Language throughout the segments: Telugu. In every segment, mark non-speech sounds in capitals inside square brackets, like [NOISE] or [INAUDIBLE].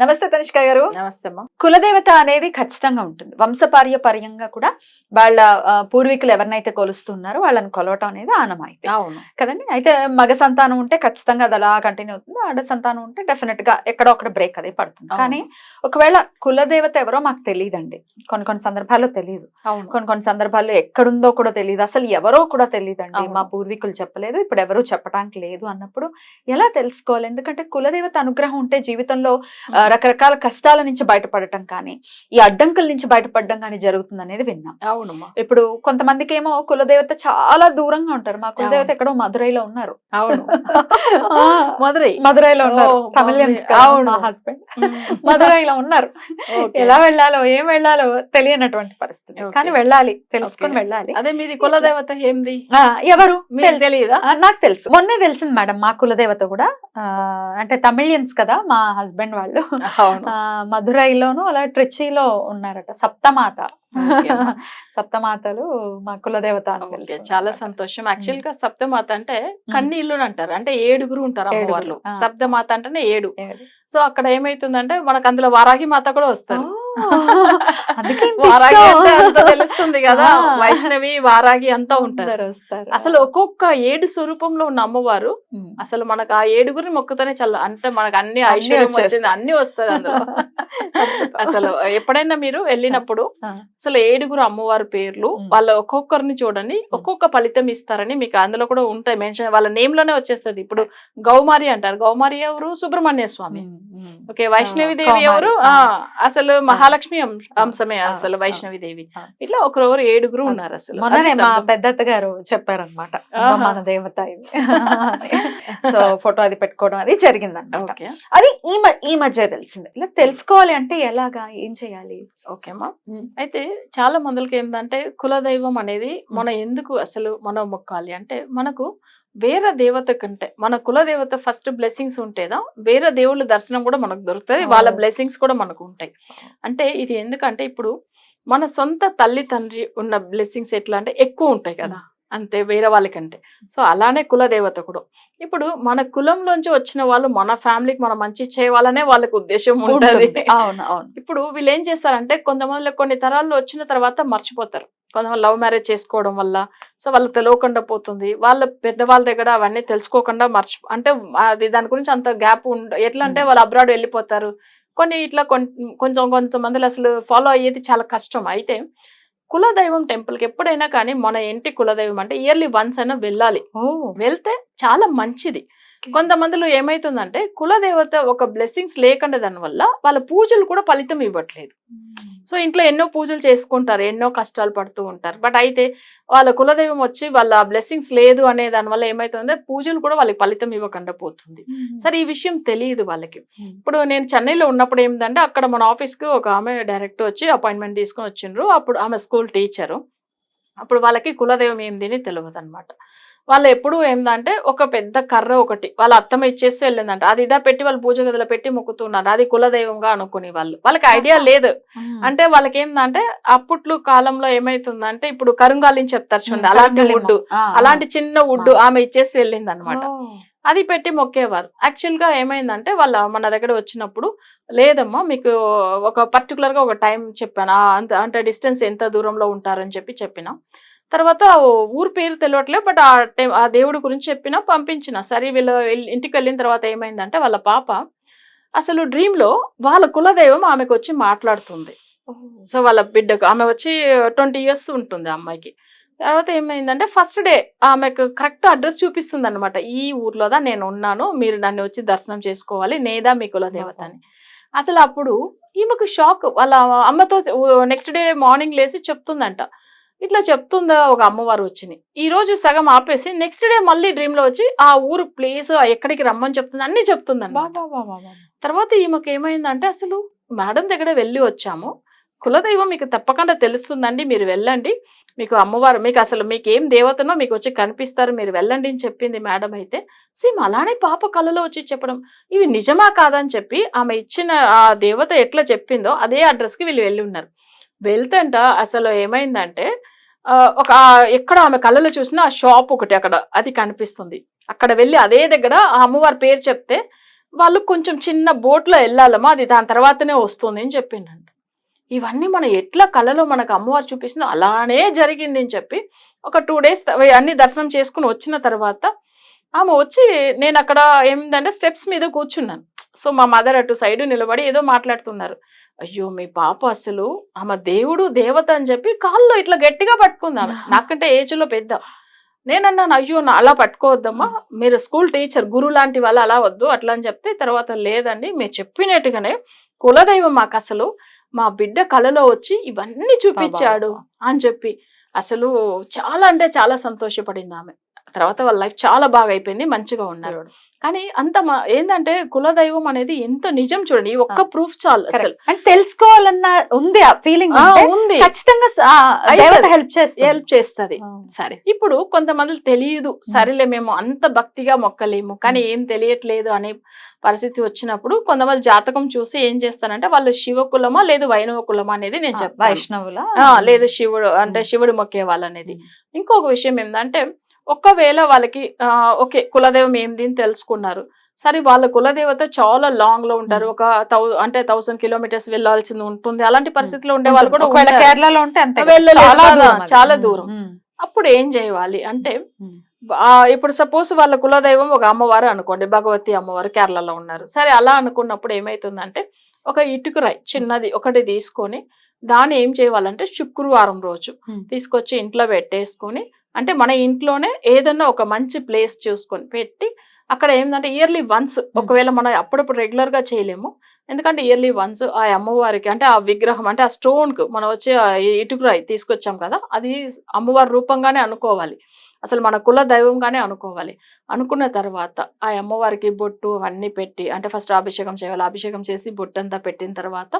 నమస్తే తనిష్క గారు. నమస్తే కులదేవత అనేది ఖచ్చితంగా ఉంటుంది. వంశపార్య పర్యంగా కూడా వాళ్ళ పూర్వీకులు ఎవరినైతే కొలుస్తున్నారో వాళ్ళని కొలవటం అనేది ఆనమాయితీ అవును. కదండి? అయితే మగ సంతానం ఉంటే ఖచ్చితంగా అది అలా కంటిన్యూ అవుతుంది. ఆడ సంతానం ఉంటే డెఫినెట్గా ఎక్కడో ఒకటి బ్రేక్ అదే పడుతుంది. కానీ ఒకవేళ కులదేవత ఎవరో మాకు తెలియదండి కొన్ని కొన్ని సందర్భాల్లో తెలియదు అవును. కొన్ని కొన్ని సందర్భాల్లో ఎక్కడుందో కూడా తెలియదు అసలు ఎవరో కూడా తెలియదండి. మా పూర్వీకులు చెప్పలేదు. ఇప్పుడు ఎవరు చెప్పడానికి లేదు అన్నప్పుడు ఎలా తెలుసుకోవాలి? ఎందుకంటే కులదేవత అనుగ్రహం ఉంటే జీవితంలో రకరకాల కష్టాల నుంచి బయటపడటం కానీ ఈ అడ్డంకుల నుంచి బయటపడడం కానీ జరుగుతుంది అనేది విన్నాం. అవునమ్మా. ఇప్పుడు కొంతమందికి ఏమో కులదేవత చాలా దూరంగా ఉంటారు. మా కులదేవత ఎక్కడో మదురైలో ఉన్నారు. అవును. [LAUGHS] మధురై. మదురైలో ఉన్నారు. అవును. మా హస్బెండ్ మదురైలో ఉన్నారు. ఎలా వెళ్ళాలో ఏం వెళ్ళాలో తెలియనటువంటి పరిస్థితి. కానీ వెళ్ళాలి తెలుసుకొని. వెళ్ళాలి. అదే మీది కులదేవత ఏంది? ఎవరు? తెలియదా? నాకు తెలుసు. మొన్నే తెలిసింది మేడం మా కులదేవత కూడా. అంటే తమిళియన్స్ కదా మా హస్బెండ్ వాళ్ళు. అవును మధురైలోను అలా ట్రిచిలో ఉన్నారట. సప్తమాత. సప్తమాతలు మా కులదేవత చాలా సంతోషం. యాక్చువల్గా సప్తమాత అంటే కన్నీళ్ళు అంటారు. అంటే ఏడుగురు ఉంటారు అమ్మవార్లు. సప్తమాత అంటేనే ఏడు. సో అక్కడ ఏమైతుందంటే మనకు అందులో వారాహి మాత కూడా వస్తారు. [LAUGHS] వారాగి. అంటే తెలుస్తుంది కదా. వైష్ణవి వారాగి అంతా ఉంటారు అసలు ఒక్కొక్క ఏడు స్వరూపంలో ఉన్న అమ్మవారు. అసలు మనకు ఆ ఏడుగురిని మొక్కుతూనే చల్ల అంటే మనకు అన్ని ఐశ్వర్యం. వచ్చింది అన్ని వస్తుంది అందులో [LAUGHS] అసలు ఎప్పుడైనా మీరు వెళ్ళినప్పుడు. అసలు ఏడుగురు అమ్మవారి పేర్లు. వాళ్ళ ఒక్కొక్కరిని చూడండి ఒక్కొక్క ఫలితం ఇస్తారని మీకు అందులో కూడా ఉంటాయి మెన్షన్ వాళ్ళ నేమ్లోనే వచ్చేస్తది ఇప్పుడు గౌమారి అంటారు గౌమారి ఎవరు సుబ్రహ్మణ్య స్వామి. ఓకే వైష్ణవి దేవి. ఎవరు అసలు మహాలక్ష్మి అంశ- అంశమే అసలు వైష్ణవి దేవి. ఇట్లా ఒకరెవరు ఏడుగురు. ఉన్నారు అసలు. మొన్ననే మా. పెద్దత్త గారు చెప్పారనమాట. మన దేవత సో [LAUGHS] ఫోటో అది పెట్టుకోవడం అది జరిగింది అనమాట అది ఈ ఈ మధ్య తెలిసింది. ఇలా తెలుసుకోవాలి అంటే ఎలాగా? ఏం చేయాలి? ఓకే అమ్మా. ఉమ్. అయితే చాలా మందికి ఏంటంటే కులదైవం అనేది మనం ఎందుకు అసలు మనం మొక్కాలి అంటే మనకు వేరే దేవత కంటే మన కులదేవత ఫస్ట్ బ్లెస్సింగ్స్ ఉంటేదా వేరే దేవుళ్ళ దర్శనం కూడా మనకు దొరుకుతుంది వాళ్ళ. బ్లెస్సింగ్స్ కూడా మనకు ఉంటాయి. అంటే ఇది ఎందుకంటే ఇప్పుడు మన సొంత తల్లి తండ్రి ఉన్న బ్లెస్సింగ్స్ ఎట్లా అంటే ఎక్కువ ఉంటాయి కదా. అంతే వేరే వాళ్ళకంటే. సో అలానే కులదేవత కూడా. ఇప్పుడు మన కులంలోంచి వచ్చిన వాళ్ళు మన ఫ్యామిలీకి మనం మంచి చేయాలనే వాళ్ళకి ఉద్దేశం ఉంటుంది. ఉంటుంది. అవును అవును. ఇప్పుడు వీళ్ళు ఏం చేస్తారంటే కొంతమంది కొన్ని తరాల్లో వచ్చిన తర్వాత మర్చిపోతారు. కొంతమంది లవ్ మ్యారేజ్ చేసుకోవడం వల్ల. సో వాళ్ళు తెలియకుండా పోతుంది. వాళ్ళ పెద్దవాళ్ళ దగ్గర అవన్నీ తెలుసుకోకుండా మర్చి అంటే అది దాని గురించి అంత గ్యాప్ ఉండ ఎట్లా అంటే. వాళ్ళు అబ్రాడ్ వెళ్ళిపోతారు. కొన్ని ఇట్లా కొంచెం కొంతమంది అసలు ఫాలో అయ్యేది చాలా కష్టం. అయితే కులదైవం టెంపుల్కి ఎప్పుడైనా కానీ మన ఇంటి కులదైవం అంటే ఇయర్లీ వన్స్ అయినా వెళ్ళాలి. వెళ్తే చాలా మంచిది. కొంతమందిలో ఏమైతుందంటే కులదేవత ఒక బ్లెస్సింగ్స్ లేకుండా దానివల్ల వాళ్ళ పూజలు కూడా ఫలితం ఇవ్వట్లేదు. సో ఇంట్లో ఎన్నో పూజలు చేసుకుంటారు ఎన్నో కష్టాలు పడుతూ ఉంటారు. బట్ అయితే వాళ్ళ కులదైవం వచ్చి వాళ్ళ బ్లెస్సింగ్స్ లేదు అనే దానివల్ల ఏమైతుందంటే పూజలు కూడా వాళ్ళకి ఫలితం ఇవ్వకుండా పోతుంది. సరే ఈ విషయం తెలియదు వాళ్ళకి. ఇప్పుడు నేను చెన్నైలో ఉన్నప్పుడు ఏంటంటే అక్కడ మన ఆఫీస్కి ఒక ఆమె డైరెక్ట్ వచ్చి అపాయింట్మెంట్ తీసుకొని వచ్చిండ్రు. అప్పుడు ఆమె స్కూల్ టీచరు. అప్పుడు వాళ్ళకి కులదైవం ఏంది అని తెలియదు అనమాట వాళ్ళు ఎప్పుడు ఏందంటే ఒక పెద్ద కర్ర ఒకటి వాళ్ళ అత్తమ్మ ఇచ్చేసి వెళ్ళిందంట. అది ఇదా పెట్టి వాళ్ళు పూజ గదిలో పెట్టి మొక్కుతున్నారు. అది కులదైవంగా అనుకునే వాళ్ళు. వాళ్ళకి ఐడియా లేదు. అంటే వాళ్ళకి ఏందంటే అప్పట్లో కాలంలో ఏమైతుందంటే ఇప్పుడు కరుంగాలిని చెప్తారు చూడండి. అలాంటి వుడ్ అలాంటి చిన్న వుడ్ ఆమె ఇచ్చేసి వెళ్ళింది అనమాట అది పెట్టి మొక్కేవారు. యాక్చువల్గా ఏమైందంటే వాళ్ళ మన దగ్గర వచ్చినప్పుడు లేదమ్మా మీకు ఒక పర్టికులర్గా ఒక టైం చెప్పాను. అంత అంటే డిస్టెన్స్ ఎంత దూరంలో ఉంటారని చెప్పి చెప్పిన. తర్వాత ఊరు పేరు తెలియట్లేదు బట్ ఆ టైం ఆ దేవుడి గురించి చెప్పిన పంపించిన. సరే వీళ్ళు వెళ్ళి- ఇంటికి వెళ్ళిన తర్వాత ఏమైందంటే వాళ్ళ పాప అసలు డ్రీమ్లో వాళ్ళ కులదైవం ఆమెకు వచ్చి మాట్లాడుతుంది. సో వాళ్ళ బిడ్డకు ఆమె వచ్చి ట్వంటీ ఇయర్స్ ఉంటుంది అమ్మాయికి. తర్వాత ఏమైందంటే ఫస్ట్ డే ఆమెకు కరెక్ట్ అడ్రస్ చూపిస్తుంది అనమాట ఈ ఊర్లోదా నేను ఉన్నాను మీరు నన్ను వచ్చి దర్శనం చేసుకోవాలి నేదా మీ కులదేవత అని. అసలు అప్పుడు ఈమెకు షాక్. వాళ్ళ అమ్మతో నెక్స్ట్ డే మార్నింగ్ లేసి చెప్తుందంట. ఇట్లా చెప్తుందా ఒక అమ్మవారు వచ్చింది. ఈ రోజు సగం ఆపేసి నెక్స్ట్ డే మళ్ళీ డ్రీమ్లో వచ్చి ఆ ఊరు ప్లేస్ ఎక్కడికి రమ్మని చెప్తుంది అన్ని చెప్తుంది తర్వాత ఈమెకు ఏమైందంటే అసలు మేడం దగ్గర వెళ్ళి వచ్చాము. కులదైవం మీకు తప్పకుండా తెలుస్తుందండి మీరు వెళ్ళండి. మీకు అమ్మవారు మీకు అసలు మీకు ఏం దేవతనో మీకు వచ్చి కనిపిస్తారు మీరు వెళ్ళండి అని చెప్పింది మేడం అయితే. సేమ్ అలానే పాప కళలో వచ్చి చెప్పడం. ఇవి నిజమా కాదని చెప్పి ఆమె ఇచ్చిన ఆ దేవత ఎట్లా చెప్పిందో అదే అడ్రస్కి వీళ్ళు వెళ్ళి ఉన్నారు. వెళ్తుంట. అసలు ఏమైందంటే ఒక ఎక్కడ ఆమె కళ్ళలో చూసినా ఆ షాప్ ఒకటి అక్కడ అది కనిపిస్తుంది. అక్కడ వెళ్ళి అదే దగ్గర ఆ అమ్మవారి పేరు చెప్తే వాళ్ళు కొంచెం చిన్న బోట్లో వెళ్ళాలమ్మా అది దాని తర్వాతనే వస్తుంది అని చెప్పిండంట. ఇవన్నీ మనం ఎట్లా కళలో మనకు అమ్మవారు చూపిస్తుందో అలానే జరిగింది అని చెప్పి ఒక టూ డేస్ అన్ని దర్శనం చేసుకుని వచ్చిన తర్వాత ఆమె వచ్చి నేను అక్కడ ఏమిందంటే స్టెప్స్ మీద కూర్చున్నాను. సో మా మదర్ అటు సైడ్ నిలబడి ఏదో మాట్లాడుతున్నారు. అయ్యో మీ పాప అసలు ఆమె దేవుడు దేవత అని చెప్పి కాల్లో ఇట్లా గట్టిగా పట్టుకుంది నాకంటే ఏజ్లో పెద్ద? నేనన్నాను అయ్యో నా అలా పట్టుకోవద్దమ్మా. మీరు స్కూల్ టీచర్ గురువు లాంటి వాళ్ళు అలా వద్దు అట్లా అని చెప్తే తర్వాత లేదండి మీరు చెప్పినట్టుగానే కులదైవం మాకు అసలు. మా బిడ్డ కళలో వచ్చి ఇవన్నీ చూపించాడు అని చెప్పి. అసలు చాలా అంటే చాలా సంతోషపడింది ఆమె తర్వాత వాళ్ళ లైఫ్ చాలా బాగా అయిపోయింది మంచిగా ఉన్నారు. కానీ అంత ఏంటంటే కులదైవం అనేది ఎంత నిజం చూడండి ఈ ఒక్క ప్రూఫ్ చాలు అసలు. అంటే తెలుసుకోవాలన్న ఉంది ఆ ఫీలింగ్ ఉంది. ఖచ్చితంగా హెల్ప్ చేస్తుంది. హెల్ప్ చేస్తది. సరే ఇప్పుడు కొంతమంది తెలియదు సరేలే మేము అంత భక్తిగా మొక్కలేము కానీ ఏం తెలియట్లేదు అనే పరిస్థితి వచ్చినప్పుడు కొంతమంది జాతకం చూసి ఏం చేస్తానంటే వాళ్ళు శివ కులమా లేదు వైణవ కులమా అనేది నేను ఆ, చెప్తాను. వైష్ణవుల? లేదు శివుడు అంటే. శివుడు మొక్కే వాళ్ళు అనేది. ఇంకొక విషయం ఏంటంటే ఒకవేళ వాళ్ళకి ఓకే కులదైవం ఏంది అని తెలుసుకున్నారు. సరే వాళ్ళ కులదేవత చాలా లాంగ్లో ఉంటారు. ఒక థౌ అంటే థౌసండ్ కిలోమీటర్స్ వెళ్ళాల్సింది ఉంటుంది. అలాంటి పరిస్థితిలో ఉండే వాళ్ళు కూడా. కేరళలో ఉంటే చాలా దూరం అప్పుడు ఏం చేయాలి అంటే ఇప్పుడు సపోజ్ వాళ్ళ కులదైవం ఒక అమ్మవారు అనుకోండి భగవతి అమ్మవారు కేరళలో ఉన్నారు. సరే అలా అనుకున్నప్పుడు ఏమైతుందంటే ఒక ఇటుకురాయి చిన్నది ఒకటి తీసుకొని దాన్ని ఏం చేయాలంటే శుక్రవారం రోజు. తీసుకొచ్చి ఇంట్లో పెట్టేసుకొని అంటే మన ఇంట్లోనే ఏదన్నా ఒక మంచి ప్లేస్ చూసుకొని పెట్టి అక్కడ ఏంటంటే ఇయర్లీ వన్స్ ఒకవేళ మనం అప్పుడప్పుడు రెగ్యులర్గా చేయలేము. ఎందుకంటే ఇయర్లీ వన్స్ ఆ అమ్మవారికి అంటే ఆ విగ్రహం అంటే ఆ స్టోన్కు మనం వచ్చి ఇటుకురాయి తీసుకొచ్చాం కదా అది అమ్మవారి రూపంగానే అనుకోవాలి. అసలు మన కుల దైవంగానే అనుకోవాలి. అనుకున్న తర్వాత ఆ అమ్మవారికి బొట్టు అవన్నీ పెట్టి అంటే ఫస్ట్ అభిషేకం చేయాలి. అభిషేకం చేసి బొట్టు అంతా పెట్టిన తర్వాత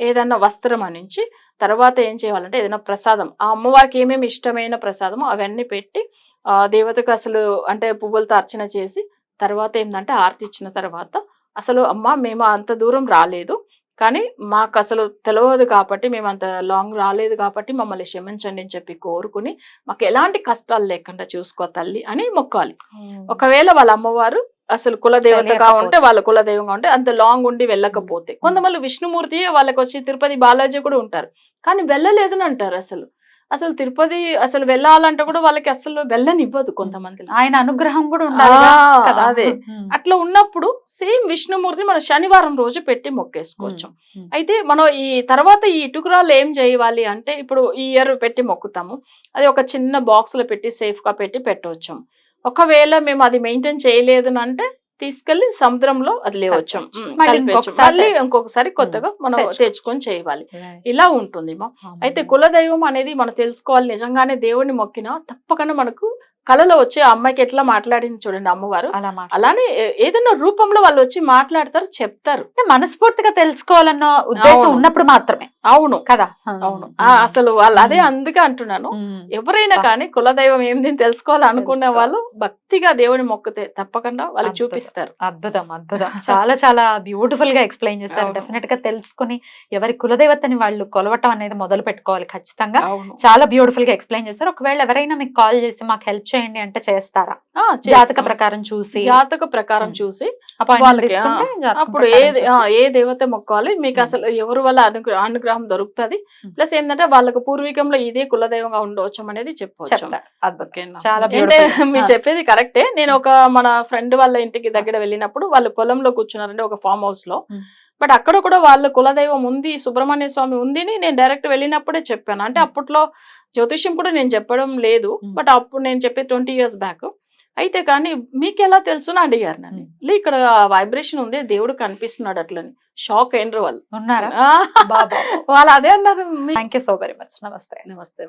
ఏదన్నా వస్త్రం అనించి తర్వాత ఏం చేయాలంటే ఏదైనా ప్రసాదం. ఆ అమ్మవారికి ఏమేమి ఇష్టమైన ప్రసాదమో అవన్నీ పెట్టి దేవతకు అసలు అంటే పువ్వులతో అర్చన చేసి తర్వాత ఏంటంటే ఆర్తి ఇచ్చిన తర్వాత అసలు అమ్మ మేము అంత దూరం రాలేదు. కానీ మాకు అసలు తెలియదు కాబట్టి మేము అంత లాంగ్ రాలేదు కాబట్టి మమ్మల్ని క్షమించండి అని చెప్పి కోరుకుని మాకు ఎలాంటి కష్టాలు లేకుండా చూసుకో తల్లి అని మొక్కాలి. ఒకవేళ వాళ్ళ అమ్మవారు అసలు కులదేవతగా. ఉంటే వాళ్ళ కులదైవంగా ఉంటే అంత లాంగ్ ఉండి వెళ్ళకపోతే. కొంతమంది విష్ణుమూర్తి వాళ్ళకి వచ్చి తిరుపతి బాలాజీ కూడా ఉంటారు. కానీ వెళ్ళలేదని అంటారు అసలు. అసలు తిరుపతి అసలు వెళ్ళాలంటే కూడా వాళ్ళకి అసలు వెళ్ళనివ్వదు కొంతమంది ఆయన అనుగ్రహం కూడా ఉండాలి అదే. [LAUGHS] అట్లా ఉన్నప్పుడు సేమ్ విష్ణుమూర్తి మనం శనివారం రోజు పెట్టి మొక్కేసుకోవచ్చు. అయితే మనం ఈ తర్వాత ఈ ఇటుకురాలు ఏం చేయాలి అంటే ఇప్పుడు ఈ ఇయర్ పెట్టి మొక్కుతాము. అది ఒక చిన్న బాక్స్లో పెట్టి సేఫ్గా పెట్టి పెట్టవచ్చు ఒకవేళ మేము అది మెయింటైన్ చేయలేదు అంటే తీసుకెళ్ళి సముద్రంలో. ఉమ్, మళ్ళీ. ఇంకొకసారి కొత్తగా మనం తెచ్చుకో. తెచ్చుకొని చేయాలి. ఇలా ఉంటుంది అయితే కులదైవం అనేది మనం తెలుసుకోవాలి. నిజంగానే దేవుడిని మొక్కినా తప్పకుండా మనకు కళలో వచ్చి ఆ అమ్మాయికి ఎట్లా మాట్లాడింది చూడండి అమ్మవారు. అలానే ఏదైనా రూపంలో వాళ్ళు వచ్చి మాట్లాడతారు చెప్తారు. మనస్ఫూర్తిగా తెలుసుకోవాలన్న ఉద్దేశం. ఉన్నప్పుడు మాత్రమే. అవును. కదా? అవును. అసలు వాళ్ళు అదే అందుకే అంటున్నాను. ఎవరైనా. కానీ కులదైవం ఏంది తెలుసుకోవాలనుకునే తెలుసుకో. వాళ్ళు భక్తిగా దేవుని మొక్కితే తప్పకుండా వాళ్ళు. చూపిస్తారు. అద్భుతం అద్భుతం. [LAUGHS] చాలా చాలా బ్యూటిఫుల్గా ఎక్స్ప్లెయిన్ చేశారు. అవును. డెఫినెట్గా తెలుసుకుని ఎవరి కులదేవతని వాళ్ళు కొలవటం అనేది మొదలు పెట్టుకోవాలి ఖచ్చితంగా చాలా బ్యూటిఫుల్గా ఎక్స్ప్లెయిన్ చేశారు. ఒకవేళ ఎవరైనా మీకు కాల్ చేసి మాకు హెల్ప్ చేయండి అంటే చేస్తారా జాతక. ప్రకారం చూసి జాతక ప్రకారం. చూసి అప్పుడు ఆ, ఏ దేవత మొక్కాలి మీకు. అసలు ఎవరు వల్ల అనుగ్ర అనుగ్రహం దొరుకుతుంది. ప్లస్ ఏంటంటే వాళ్ళకు పూర్వీకంలో ఇదే కులదైవంగా ఉండవచ్చు అనేది చెప్పవచ్చు? చాలా. [LAUGHS] మీరు. చెప్పేది కరెక్టే నేను ఒక మన ఫ్రెండ్ వాళ్ళ ఇంటికి దగ్గర వెళ్ళినప్పుడు వాళ్ళు పొలంలో కూర్చున్నారంటే ఒక ఫామ్ హౌస్లో. బట్ అక్కడ కూడా వాళ్ళ కులదైవం ఉంది సుబ్రహ్మణ్య స్వామి ఉంది అని నేను డైరెక్ట్ వెళ్ళినప్పుడే చెప్పాను. అంటే. అప్పట్లో జ్యోతిష్యం కూడా నేను చెప్పడం లేదు. బట్ అప్పుడు నేను చెప్పే ట్వంటీ ఇయర్స్ బ్యాక్. అయితే కానీ మీకు ఎలా తెలుసు అడిగారు నన్ను. లే ఇక్కడ వైబ్రేషన్ ఉంది దేవుడు కనిపిస్తున్నాడు అట్లని. షాక్ అయినరు వాళ్ళు. ఉన్నారా? వాళ్ళు అదే అన్నారు. "మీ- thank you so very much నమస్తే. నమస్తే.